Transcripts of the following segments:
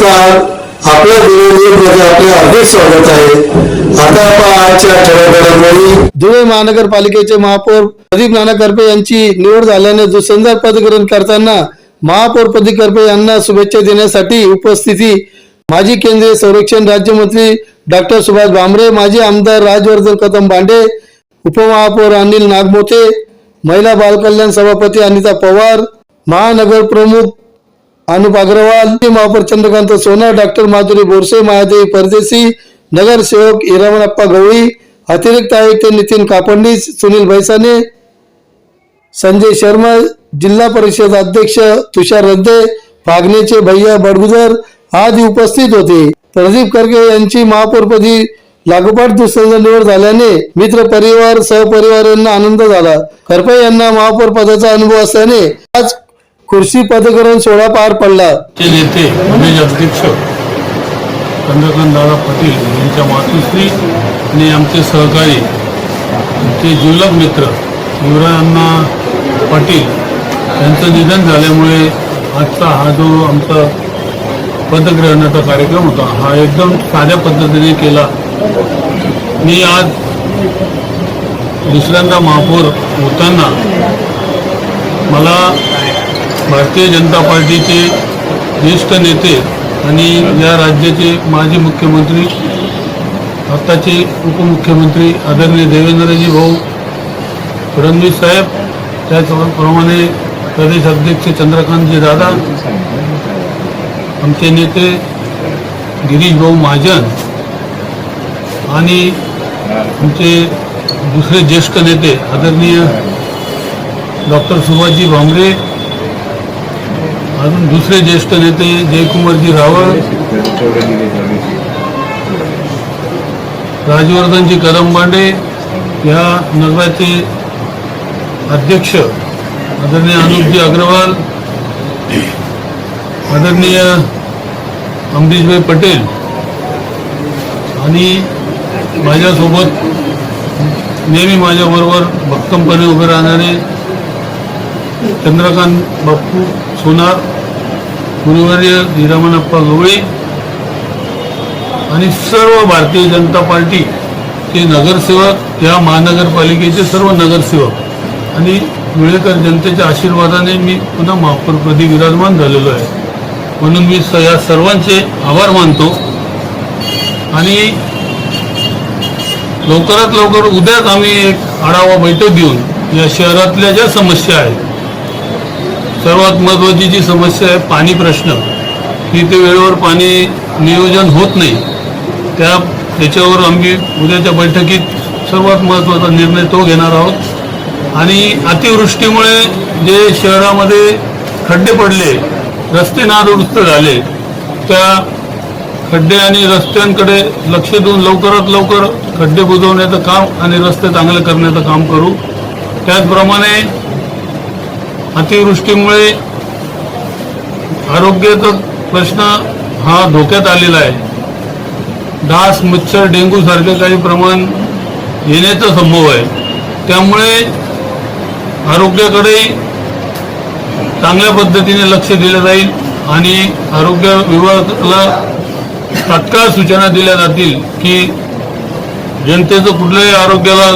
नमस्कार आपल्या मध्ये आपले हार्दिक स्वागत आहे. आता आजच्या ठळक धुळे महानगरपालिकेचे महापौर प्रदीप नाना करपे यांची निवड झाल्याने दुसऱ्यांदा पदग्रहण करताना महापौर प्रदीप करपे यांना शुभेच्छा देण्यासाठी उपस्थिती माजी केंद्रीय संरक्षण राज्यमंत्री डॉक्टर सुभाष भामरे माजी आमदार राजवर्धन कदम बांडे उपमहापौर अनिल नागमोते महिला बालकल्याण सभापती अनिता पवार महानगर प्रमुख अनुप अग्रवाल महापौर चंद्रकांत सोना डॉक्टर माधुरी बोरसे मायादेवी परदेशी नगरसेवक हिरामणप्पा गवळी अतिरिक्त आयुक्त नितीन कापंडीस सुनील भैसाने संजय शर्मा जिल्हा परिषद अध्यक्ष तुषार रद्दे फागणेचे भैया बडगुजर आदी उपस्थित होते. प्रदीप करके यांची महापौरपदी लागोपाठ दुसऱ्यांदा निवड झाल्याने मित्र परिवार सहपरिवार यांना आनंद झाला. करपे यांना महापौर पदाचा अनुभव असल्याने आज खुर्शी पदग्रहण सोहळा पार पडला. चे नेते प्रदेश अध्यक्ष चंद्रकांत दादा पाटील यांच्या मातुश्री आणि आमचे सहकारी आमचे जिवलग मित्र युवराजांना पाटील यांचं निधन झाल्यामुळे आजचा हा जो आमचा पदग्रहणाचा कार्यक्रम होता हा एकदम साध्या पद्धतीने केला. मी आज दुसऱ्यांदा महापौर होताना मला भारतीय जनता पार्टीचे ज्येष्ठ नेते आणि या राज्याचे माजी मुख्यमंत्री आत्ताचे उपमुख्यमंत्री आदरणीय देवेंद्रजी भाऊ फडणवीस साहेब त्याचप्रमाणे प्रदेश अध्यक्ष चंद्रकांतजी दादा आमचे नेते गिरीश भाऊ महाजन आणि आमचे दुसरे ज्येष्ठ नेते आदरणीय डॉक्टर सुभाषजी भांबरे अजून दुसरे ज्येष्ठ नेते जयकुमारजी रावळ राजवर्धनजी कदमबांडे या नगराचे अध्यक्ष आदरणीय अनुपजी अग्रवाल आदरणीय अमरीशभाई पटेल आणि माझ्यासोबत नेहमी माझ्याबरोबर भक्कमपणे उभे राहणारे चंद्रकांत बाप्पू सोनार गुरुवर्य हिरामणप्पा गवळे आणि सर्व भारतीय जनता पार्टी ते नगरसेवक या महानगरपालिकेचे सर्व नगरसेवक आणि विळेकर जनतेच्या आशीर्वादाने मी पुन्हा महापौरपदी विराजमान झालेलो आहे. म्हणून मी स या सर्वांचे आभार मानतो. आणि लवकरात लवकर उद्याच आम्ही एक आढावा बैठक घेऊन या शहरातल्या ज्या समस्या आहेत सर्वात महत्त्वाची जी समस्या आहे पाणी प्रश्न. की ते वेळेवर पाणी नियोजन होत नाही. त्या त्याच्यावर आम्ही उद्याच्या बैठकीत सर्वात महत्त्वाचा निर्णय तो घेणार आहोत. आणि अतिवृष्टीमुळे जे शहरामध्ये खड्डे पडले रस्ते नादुरुस्त झाले त्या खड्डे आणि रस्त्यांकडे लक्ष देऊन लवकरात लवकर खड्डे बुजवण्याचं काम आणि रस्ते चांगले करण्याचं काम करू. त्याचप्रमाणे अतिवृष्टीमुळे आरोग्याचा प्रश्न हा धोक्यात आलेला आहे. डास मच्छर डेंग्यू सारखे काही प्रमाण येण्याचा संभव आहे. त्यामुळे आरोग्याकडे चांगल्या पद्धतीने लक्ष दिलं जाईल आणि आरोग्य विभागाला तात्काळ सूचना दिल्या जातील की जनतेचं कुठल्याही आरोग्याला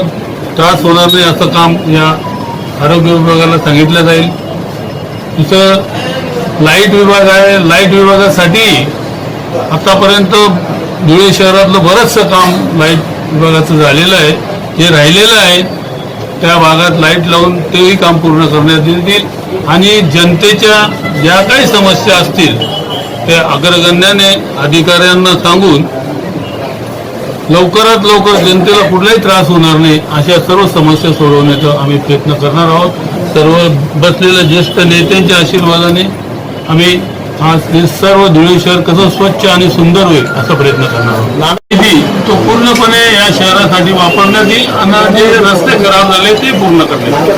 त्रास होणार नाही असं काम या आरोग्य विभागाला सांगितलं जाईल. तिथं लाइट विभाग आहे. लाइट विभागासाठी आतापर्यंत धुळे शहरातलं बरंचसं काम लाइट विभागाचं झालेलं आहे. जे राहिलेलं आहे त्या भागात लाइट लावून तेही काम पूर्ण करण्यात येतील. आणि जनतेच्या ज्या काही समस्या असतील त्या अग्रगण्याने अधिकाऱ्यांना सांगून लवकरात लवकर जनतेला कुठलाही त्रास होणार नाही अशा सर्व समस्या सोडवण्याचा आम्ही प्रयत्न करणार आहोत. सर्व बसलेल्या ज्येष्ठ नेत्यांच्या आशीर्वादाने आम्ही आज हे सर्व धुळे शहर कसं स्वच्छ आणि सुंदर होईल असा प्रयत्न करणार आहोत. निधी तो पूर्णपणे या शहरासाठी वापरण्यात येईल आणि जे रस्ते खराब झाले ते पूर्ण करण्यात